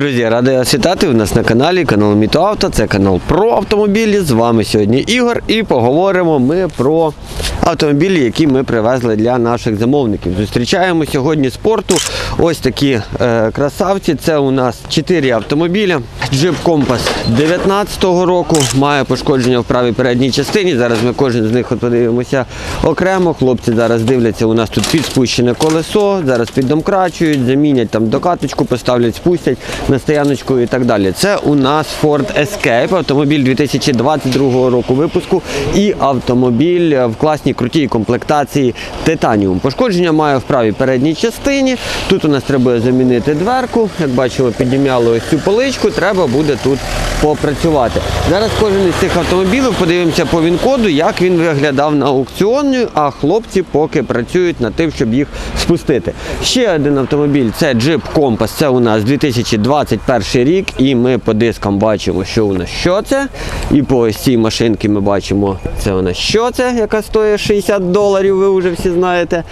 Друзі, радий вас вітати у нас на каналі канал Мітоавто. Це канал про автомобілі. З вами сьогодні Ігор і поговоримо ми про автомобілі, які ми привезли для наших замовників. Зустрічаємо сьогодні спорту. Ось такі е, красавці. Це у нас 4 автомобілі. Jeep Compass 19-го року має пошкодження в правій передній частині. Зараз ми кожен з них подивимося окремо. Хлопці зараз дивляться. У нас тут підспущене колесо. Зараз піддомкрачують, замінять там докаточку, поставлять, спустять на стояночку і так далі. Це у нас Ford Escape, автомобіль 2022 року випуску і автомобіль в класній крутій комплектації Titanium. Пошкодження має в правій передній частині. Тут у нас треба замінити дверку. Як бачимо, піднімало ось цю поличку. Треба буде тут попрацювати. Зараз кожен із цих автомобілів подивимося по він-коду, як він виглядав на аукціоні, а хлопці поки працюють над тим, щоб їх спустити. Ще один автомобіль це Jeep Compass. Це у нас 2021 рік, і ми по дискам бачимо, що у нас що це. І по ось цій машинці ми бачимо, це у нас що це, яка стоїть 60 доларів, ви вже всі знаєте.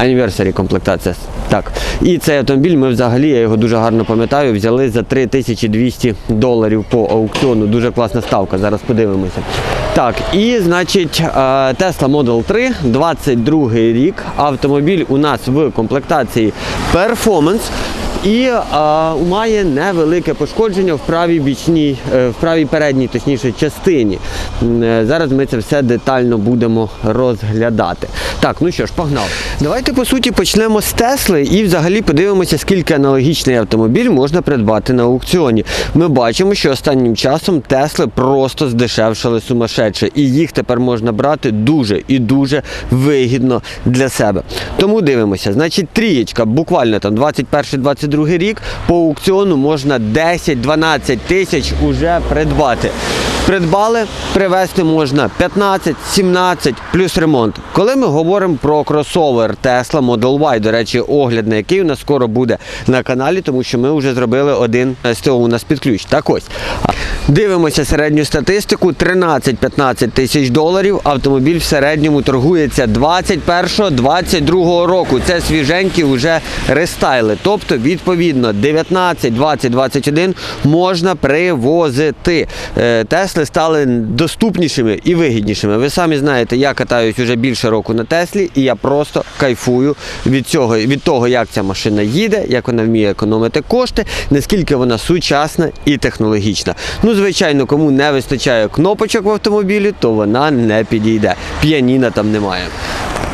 Anniversary комплектація. Так. І цей автомобіль ми взагалі, я його дуже гарно пам'ятаю, взяли за 3200 доларів по аукціону. Дуже класна ставка, зараз подивимося. Так, і значить е, Tesla Model 3, 22 рік. Автомобіль у нас в комплектації Performance. І а, має невелике пошкодження в правій бічній, е, в правій передній, точніше, частині. Е, Зараз ми це все детально будемо розглядати. Так, ну що ж, погнав. Давайте по суті почнемо з Тесли і взагалі подивимося, скільки аналогічний автомобіль можна придбати на аукціоні. Ми бачимо, що останнім часом Тесли просто здешевшали сумасшедше, і їх тепер можна брати дуже і дуже вигідно для себе. Тому дивимося, значить, трієчка, буквально там 21-22 рік по аукціону можна 10-12 тисяч уже придбати. Придбали, привезти можна 15-17 плюс ремонт. Коли ми говоримо про кросовер Tesla Model Y, до речі, огляд на який у нас скоро буде на каналі, тому що ми вже зробили один СТО у нас під ключ. Так ось. Дивимося середню статистику: 13-15 тисяч доларів. Автомобіль в середньому торгується 21-22 року. Це свіженькі вже рестайли. Тобто, відповідно, 19, 20, 21 можна привозити. Е, Тесли стали доступнішими і вигіднішими. Ви самі знаєте, я катаюсь уже більше року на Теслі, і я просто кайфую від цього, від того, як ця машина їде, як вона вміє економити кошти, наскільки вона сучасна і технологічна. Ну, звичайно, кому не вистачає кнопочок в автомобілі, то вона не підійде. Піаніна там немає.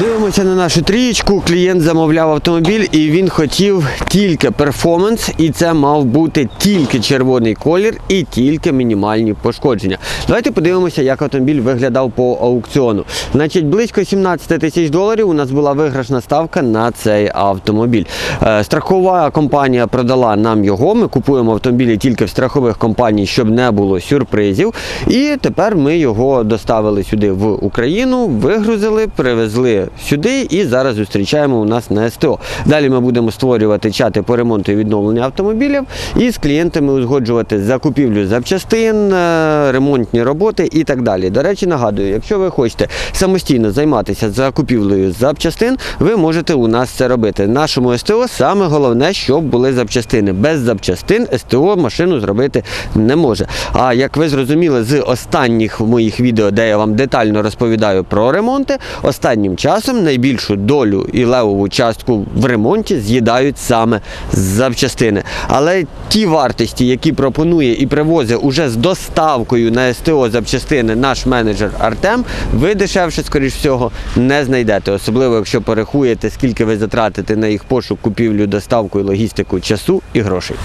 Дивимося на нашу трієчку. Клієнт замовляв автомобіль і він хотів тільки перформанс, і це мав бути тільки червоний колір і тільки мінімальні пошкодження. Давайте подивимося, як автомобіль виглядав по аукціону. Значить, близько 17 тисяч доларів у нас була виграшна ставка на цей автомобіль. Е, Страхова компанія продала нам його. Ми купуємо автомобілі тільки в страхових компаній, щоб не було сюрпризів. І тепер ми його доставили сюди в Україну, вигрузили, привезли сюди і зараз зустрічаємо у нас на СТО. Далі ми будемо створювати чати по ремонту і відновленню автомобілів і з клієнтами узгоджувати закупівлю запчастин, е, ремонтні роботи і так далі. До речі, нагадую, якщо ви хочете самостійно займатися закупівлею запчастин, ви можете у нас це робити. Нашому СТО саме головне, щоб були запчастини. Без запчастин СТО машину зробити не може. А як ви зрозуміли з останніх моїх відео, де я вам детально розповідаю про ремонти, останнім часом найбільшу долю і левову частку в ремонті з'їдають саме запчастини. Але ті вартості, які пропонує і привозить уже з доставкою на СТО запчастини наш менеджер Артем, ви дешевше, скоріш всього, не знайдете. Особливо, якщо порахуєте, скільки ви затратите на їх пошук, купівлю, доставку логістику часу і грошей.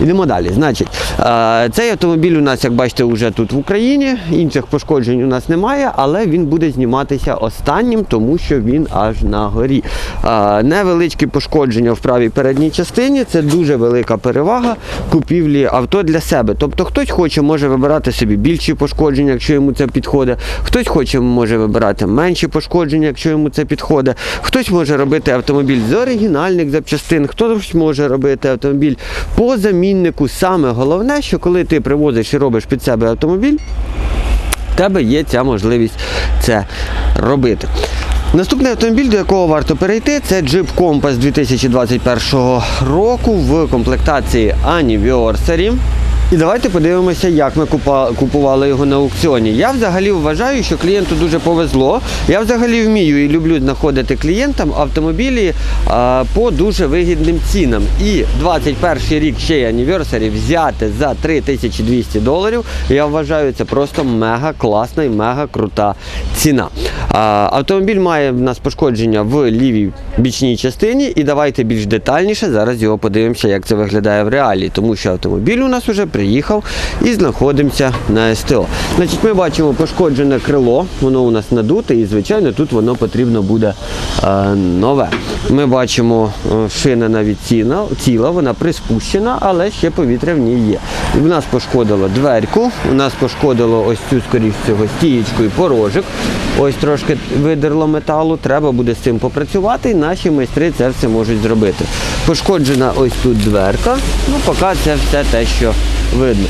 Ідемо далі. Значить, цей автомобіль у нас, як бачите, вже тут в Україні. Інших пошкоджень у нас немає, але він буде зніматися останнім, тому що він аж на горі. Невеличкі пошкодження в правій передній частині це дуже велика перевага купівлі авто для себе. Тобто хтось хоче, може вибирати собі більші пошкодження, якщо йому це підходить. Хтось хоче, може вибирати менші пошкодження, якщо йому це підходить. Хтось може робити автомобіль з оригінальних запчастин, хтось може робити автомобіль по заміннику. Саме головне, що коли ти привозиш і робиш під себе автомобіль, в тебе є ця можливість це робити. Наступний автомобіль, до якого варто перейти, це Jeep Compass 2021 року в комплектації Anniversary. І давайте подивимося, як ми купували його на аукціоні. Я взагалі вважаю, що клієнту дуже повезло. Я взагалі вмію і люблю знаходити клієнтам автомобілі по дуже вигідним цінам. І 21 рік ще й Anniversary взяти за 3200 доларів. Я вважаю, це просто мега класна і мега крута ціна. Автомобіль має в нас пошкодження в лівій бічній частині, і давайте більш детальніше зараз його подивимося, як це виглядає в реалі, тому що автомобіль у нас вже приїхав і знаходимося на СТО. Значить, ми бачимо пошкоджене крило, воно у нас надуте, і звичайно тут воно потрібно буде е, нове. Ми бачимо е, шина навіть ціла, ціла, вона приспущена, але ще повітря в ній є. І в нас пошкодило дверку, у нас пошкодило ось цю, скоріш всього, стієчку і порожик. Ось трошки видерло металу, треба буде з цим попрацювати, і наші майстри це все можуть зробити. Пошкоджена ось тут дверка, ну поки це все те, що видно.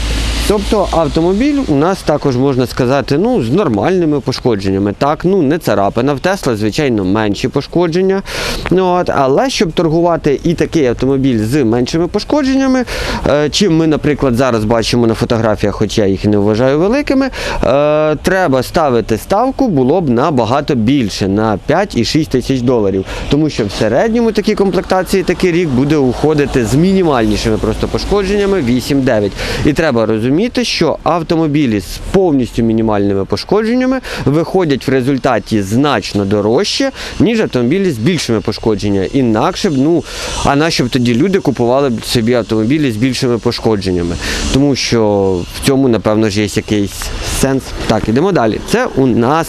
Тобто автомобіль у нас також можна сказати, ну, з нормальними пошкодженнями. Так, ну не царапина. В Тесла, звичайно, менші пошкодження. Ну, от, але щоб торгувати і такий автомобіль з меншими пошкодженнями, е, чим ми, наприклад, зараз бачимо на фотографіях, хоча я їх не вважаю великими, е, треба ставити ставку було б набагато більше, на 5 і 6 тисяч доларів. Тому що в середньому такі комплектації такий рік буде уходити з мінімальнішими просто пошкодженнями 8-9. І треба розуміти, що автомобілі з повністю мінімальними пошкодженнями виходять в результаті значно дорожче, ніж автомобілі з більшими пошкодженнями. Інакше б, ну, а нащо б тоді люди купували б собі автомобілі з більшими пошкодженнями. Тому що в цьому, напевно, ж є якийсь сенс. Так, ідемо далі. Це у нас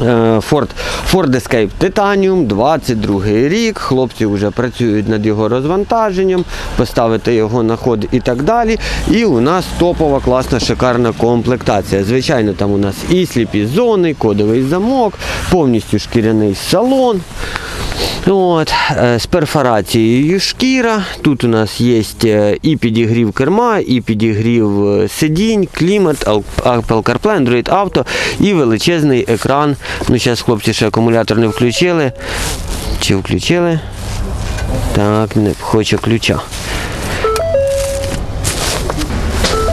Ford, Ford Escape Titanium, 22 рік. Хлопці вже працюють над його розвантаженням, поставити його на ход і так далі. І у нас топова, класна, шикарна комплектація. Звичайно, там у нас і сліпі зони, кодовий замок, повністю шкіряний салон. От, е, з перфорацією шкіра. Тут у нас є е, і підігрів керма, і підігрів е, сидінь, клімат, Apple CarPlay, Android Auto і величезний екран. Ну, зараз хлопці ще акумулятор не включили. Чи включили? Так, не хоче ключа.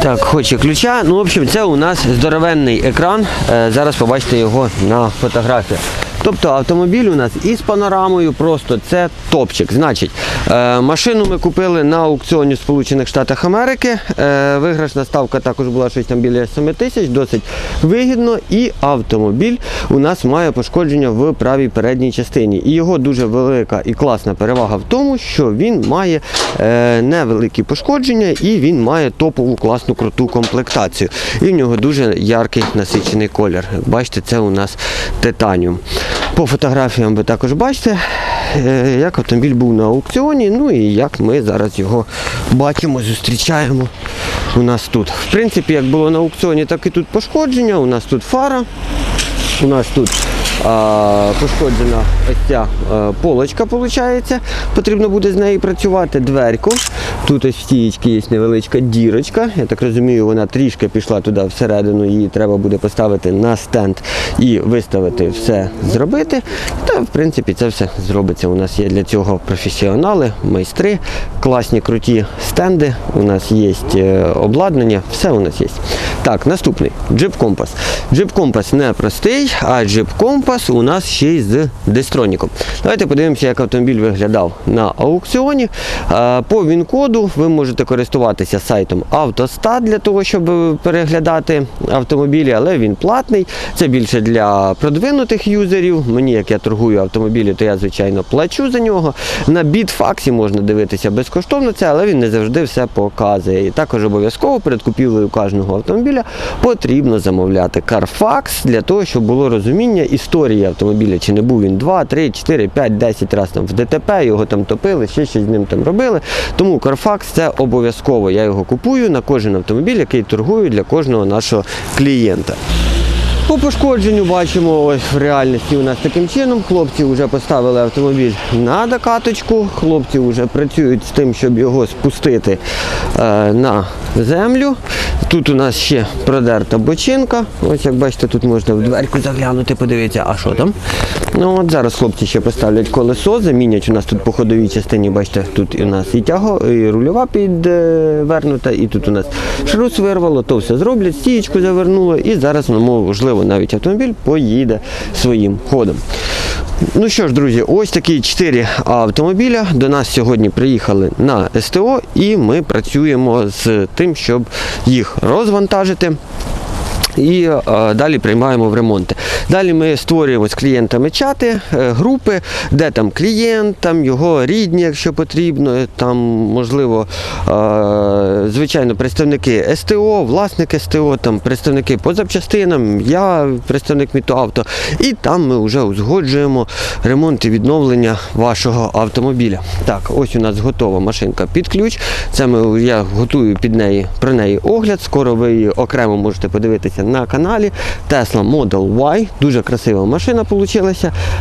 Так, хоче ключа. Ну, в общем, це у нас здоровенний екран. Зараз побачите його на фотографіях. Тобто автомобіль у нас із панорамою, просто це топчик. Значить, е, машину ми купили на аукціоні в Сполучених Штатах Америки. Е, виграшна ставка також була щось там біля 7 тисяч, досить вигідно. І автомобіль у нас має пошкодження в правій передній частині. І його дуже велика і класна перевага в тому, що він має е, невеликі пошкодження і він має топову класну круту комплектацію. І в нього дуже яркий насичений колір. Бачите, це у нас титаніум. По фотографіям ви також бачите, е, як автомобіль був на аукціоні, ну і як ми зараз його бачимо, зустрічаємо у нас тут. В принципі, як було на аукціоні, так і тут пошкодження. У нас тут фара, у нас тут пошкоджена ось ця полочка, виходить. Потрібно буде з нею працювати дверку. Тут ось в стієчці є невеличка дірочка. Я так розумію, вона трішки пішла туди всередину, її треба буде поставити на стенд і виставити все зробити. Та в принципі це все зробиться. У нас є для цього професіонали, майстри, класні круті стенди. У нас є е, обладнання, все у нас є. Так, наступний. Jeep Compass не простий, а Jeep Compass у нас ще й з дистроніком. Давайте подивимося, як автомобіль виглядав на аукціоні. По він-коду ви можете користуватися сайтом Автостат для того, щоб переглядати автомобілі, але він платний. Це більше для продвинутих юзерів. Мені, як я торгую автомобілі, то я, звичайно, плачу за нього. На бітфаксі можна дивитися безкоштовно це, але він не завжди все показує. І також обов'язково перед купівлею кожного автомобіля потрібно замовляти Carfax для того, щоб було розуміння історії автомобіля, чи не був він 2, 3, 4, 5, 10 разів там в ДТП, його там топили, ще щось з ним там робили. Тому Carfax це обов'язково. Я його купую на кожен автомобіль, який торгую для кожного нашого клієнта. По пошкодженню бачимо ось в реальності у нас таким чином. Хлопці вже поставили автомобіль на докаточку. Хлопці вже працюють з тим, щоб його спустити е, на землю. Тут у нас ще продерта бочинка. Ось як бачите, тут можна в дверку заглянути, подивитися, а що там. Ну от Зараз хлопці ще поставлять колесо, замінять у нас тут по ходовій частині, бачите, тут у нас і тяго, і рульова підвернута, і тут у нас шрус вирвало, то все зроблять, стієчку завернуло, і зараз, ну, можливо, навіть автомобіль поїде своїм ходом. Ну що ж, друзі, ось такі чотири автомобіля до нас сьогодні приїхали на СТО, і ми працюємо з тим, щоб їх розвантажити. І е, далі приймаємо в ремонти. Далі ми створюємо з клієнтами чати, е, групи, де там клієнт, там його рідні, якщо потрібно, там можливо, е, звичайно, представники СТО, власник СТО, там представники по запчастинам, я представник Мітоавто. І там ми вже узгоджуємо ремонт і відновлення вашого автомобіля. Так, ось у нас готова машинка під ключ. Це ми, я готую під неї про неї огляд. Скоро ви її окремо можете подивитися на каналі. Tesla Model Y. Дуже красива машина вийшла,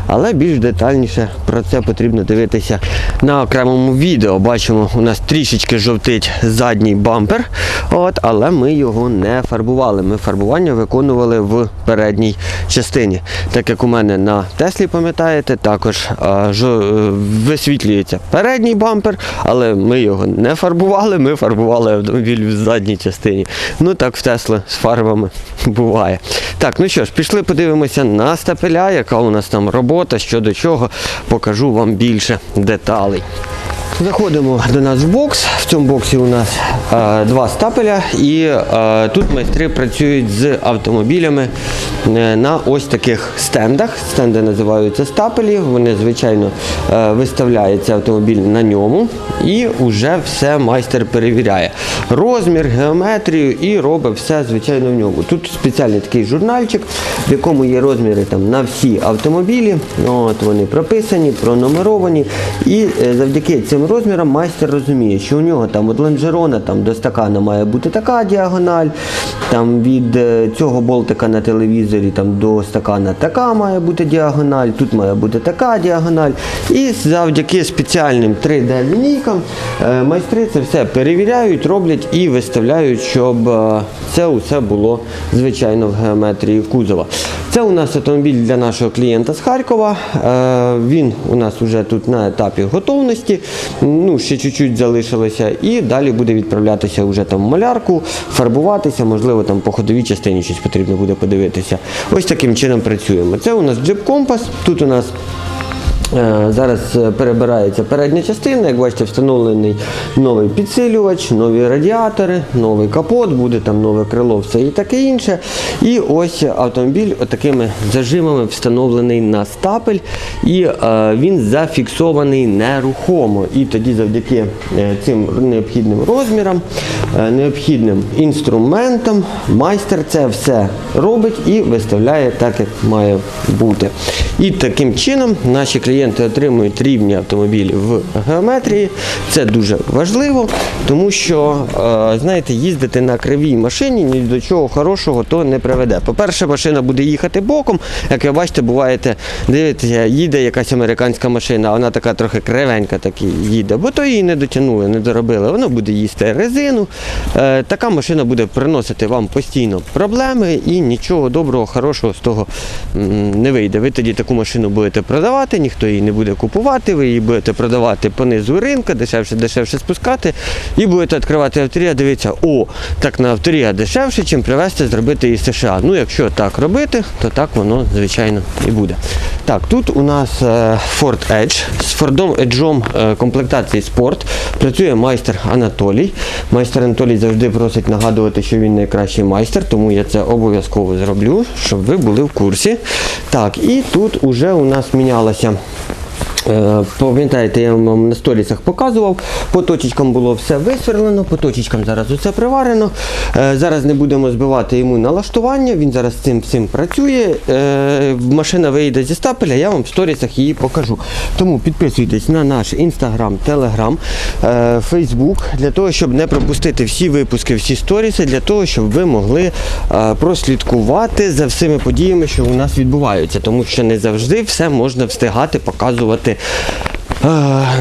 але більш детальніше про це потрібно дивитися на окремому відео. Бачимо, у нас трішечки жовтить задній бампер, от, але ми його не фарбували. Ми фарбування виконували в передній частині. Так як у мене на Теслі, пам'ятаєте, також а, жо, е, висвітлюється передній бампер, але ми його не фарбували, ми фарбували автомобіль в задній частині. Ну так в Тесли з фарбами буває. Так, ну що ж, пішли подивимося на стапеля, яка у нас там робота, що до чого, покажу вам більше деталей. Заходимо до нас в бокс. В цьому боксі у нас е, два стапеля, і е, тут майстри працюють з автомобілями е, на ось таких стендах. Стенди називаються стапелі. Вони, звичайно, е, виставляється автомобіль на ньому, і вже все майстер перевіряє. Розмір, геометрію і робить все, звичайно, в ньому. Тут спеціальний такий журнальчик, в якому є розміри там, на всі автомобілі. От Вони прописані, пронумеровані. І е, завдяки цим розмірам майстер розуміє, що у нього там від лонжерона там, до стакана має бути така діагональ, там від е, цього болтика на телевізорі там, до стакана така має бути діагональ, тут має бути така діагональ. І завдяки спеціальним 3D-лінійкам е, майстри це все перевіряють, роблять і виставляють, щоб е, це усе було звичайно в геометрії кузова. Це у нас автомобіль для нашого клієнта з Харкова. Е, Він у нас вже тут на етапі готовності. Ну, ще чуть-чуть залишилося. І далі буде відправлятися вже там в малярку, фарбуватися, можливо, там по ходовій частині щось потрібно буде подивитися. Ось таким чином працюємо. Це у нас джип компас. Тут у нас Зараз е, перебирається передня частина, як бачите, встановлений новий підсилювач, нові радіатори, новий капот, буде там нове крило, все і таке інше. І ось автомобіль такими зажимами встановлений на стапель, і е, він зафіксований нерухомо. І тоді завдяки е, цим необхідним розмірам, е, необхідним інструментам, майстер це все робить і виставляє так, як має бути. І таким чином наші клієнти отримують рівні автомобілі в геометрії. Це дуже важливо, тому що, е, знаєте, їздити на кривій машині ні до чого хорошого то не приведе. По-перше, машина буде їхати боком. Як ви бачите, буваєте, дивитеся, їде якась американська машина, вона така трохи кривенька так їде, бо то її не дотягнули, не доробили. Вона буде їсти резину. Е, Така машина буде приносити вам постійно проблеми і нічого доброго, хорошого з того не вийде. Ви тоді таку машину будете продавати, ніхто її не буде купувати, ви її будете продавати по низу ринку, дешевше, дешевше спускати, і будете відкривати авторія, дивитися, о, так на авторія дешевше, чим привезти, зробити із США. Ну, якщо так робити, то так воно, звичайно, і буде. Так, тут у нас е, Ford Edge. З Ford Edge е, комплектації спорт працює майстер Анатолій. Майстер Анатолій завжди просить нагадувати, що він найкращий майстер, тому я це обов'язково зроблю, щоб ви були в курсі. Так, і тут уже у нас мінялася. Е, Пам'ятаєте, я вам на сторісах показував, по точечкам було все висверлено, по точечкам зараз усе приварено. Е, Зараз не будемо збивати йому налаштування, він зараз цим всім працює. Е, Машина вийде зі стапеля, я вам в сторісах її покажу. Тому підписуйтесь на наш інстаграм, телеграм, фейсбук, для того, щоб не пропустити всі випуски, всі сторіси, для того, щоб ви могли прослідкувати за всіми подіями, що у нас відбуваються. Тому що не завжди все можна встигати показувати.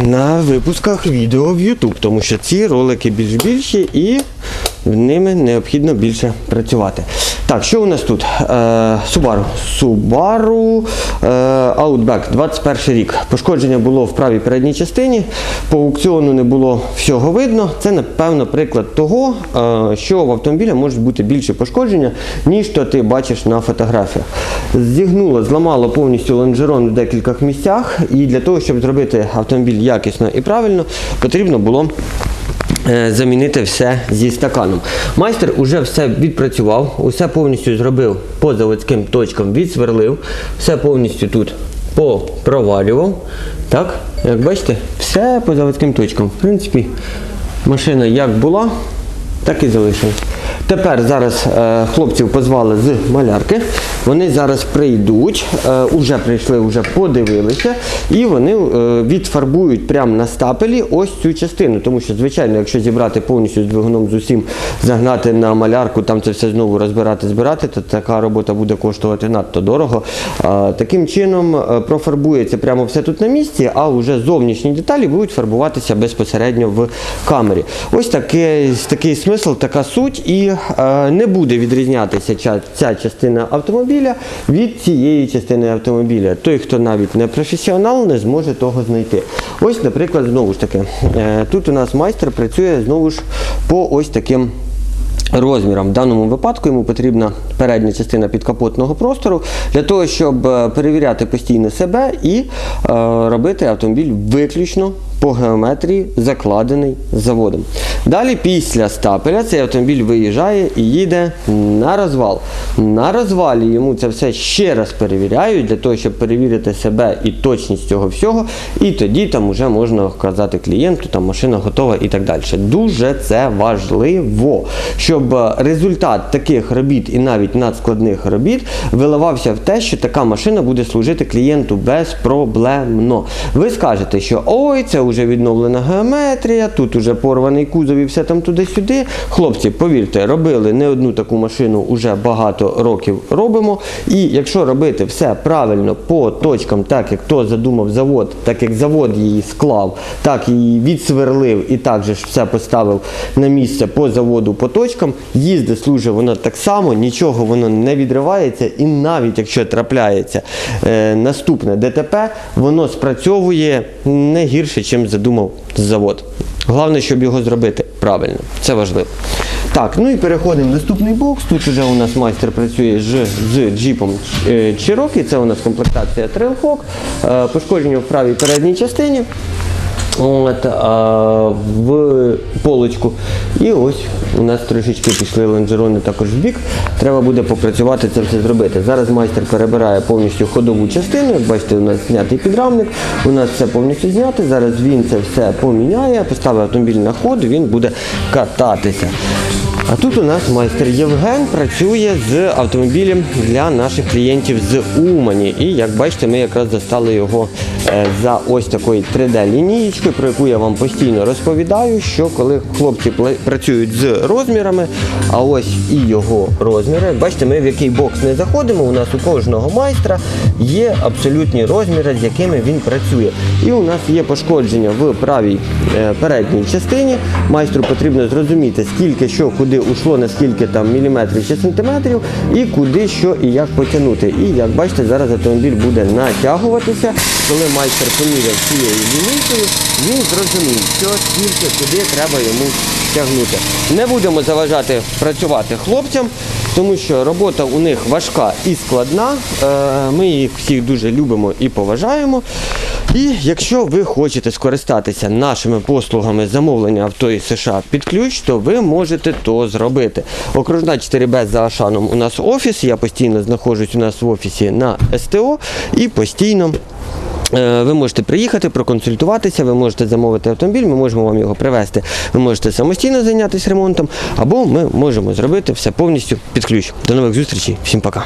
На випусках відео в YouTube, тому що ці ролики більш більші і ними необхідно більше працювати. Так, що у нас тут? Е, Subaru. Subaru е, Outback, 21 рік. Пошкодження було в правій передній частині. По аукціону не було всього видно. Це, напевно, приклад того, е, що в автомобіля можуть бути більше пошкодження, ніж то ти бачиш на фотографіях. Зігнуло, зламало повністю лонжерон в декількох місцях. І для того, щоб зробити автомобіль якісно і правильно, потрібно було е, замінити все зі стаканом. Майстер уже все відпрацював, усе повністю зробив по заводським точкам, відсверлив, все повністю тут попровалював. Так, як бачите, все по заводським точкам. В принципі, машина як була, так і залишилась. Тепер зараз е, хлопців позвали з малярки. Вони зараз прийдуть, е, уже прийшли, вже подивилися, і вони е, відфарбують прямо на стапелі ось цю частину. Тому що, звичайно, якщо зібрати повністю з двигуном з усім, загнати на малярку, там це все знову розбирати, збирати, то така робота буде коштувати надто дорого. Е, таким чином е, профарбується прямо все тут на місці, а вже зовнішні деталі будуть фарбуватися безпосередньо в камері. Ось такий, такий смисл, така суть, і е, не буде відрізнятися ця, ця частина автомобіля від цієї частини автомобіля. Той, хто навіть не професіонал, не зможе того знайти. Ось, наприклад, знову ж таки, е, тут у нас майстер працює знову ж по ось таким. Розміром в даному випадку йому потрібна передня частина підкапотного простору для того, щоб е, перевіряти постійно себе і е, робити автомобіль виключно по геометрії, закладений заводом. Далі, після стапеля, цей автомобіль виїжджає і їде на розвал. На розвалі йому це все ще раз перевіряють для того, щоб перевірити себе і точність цього всього. І тоді там вже можна казати клієнту, там машина готова і так далі. Дуже це важливо, щоб е, результат таких робіт і навіть надскладних робіт виливався в те, що така машина буде служити клієнту безпроблемно. Ви скажете, що ой, це вже відновлена геометрія, тут уже порваний кузов і все там туди-сюди. Хлопці, повірте, робили не одну таку машину уже багато років робимо. І якщо робити все правильно по точкам, так як то задумав завод, так як завод її склав, так її відсверлив і так же ж все поставив на місце по заводу по точкам, їздить, служить воно так само, нічого воно не відривається, і навіть якщо трапляється е, наступне ДТП, воно спрацьовує не гірше, чим задумав завод. Головне, щоб його зробити правильно. Це важливо. Так, ну і переходимо в наступний бокс. Тут вже у нас майстер працює з, з джіпом Чирокі. Cherokee. Це у нас комплектація Trailhawk. Е, пошкодження в правій передній частині. От, а, в полочку. І ось у нас трошечки пішли лонжерони також в бік. Треба буде попрацювати це все зробити. Зараз майстер перебирає повністю ходову частину. Як бачите, у нас знятий підрамник. У нас все повністю знято. Зараз він це все поміняє, поставить автомобіль на ход, він буде кататися. А тут у нас майстер Євген працює з автомобілем для наших клієнтів з Умані. І як бачите, ми якраз застали його е, за ось такою 3D-лінієчкою, про яку я вам постійно розповідаю, що коли хлопці працюють з розмірами, а ось і його розміри. Бачите, ми в який бокс не заходимо. У нас у кожного майстра є абсолютні розміри, з якими він працює. І у нас є пошкодження в правій е, передній частині. Майстру потрібно зрозуміти, скільки що куди ушло, наскільки там міліметрів чи сантиметрів, і куди що і як потягнути. І як бачите, зараз автомобіль буде натягуватися. Коли майстер поміряв цією лінійкою, він зрозумів, що скільки куди треба йому тягнути. Не будемо заважати працювати хлопцям, тому що робота у них важка і складна. Е, Ми їх всіх дуже любимо і поважаємо. І якщо ви хочете скористатися нашими послугами замовлення авто із США під ключ, то ви можете то зробити. Окружна 4Б за Ашаном у нас офіс. Я постійно знаходжусь у нас в офісі на СТО і постійно. Е, Ви можете приїхати, проконсультуватися, ви можете замовити автомобіль, ми можемо вам його привезти. Ви можете самостійно зайнятися ремонтом, або ми можемо зробити все повністю під ключ. До нових зустрічей, всім пока.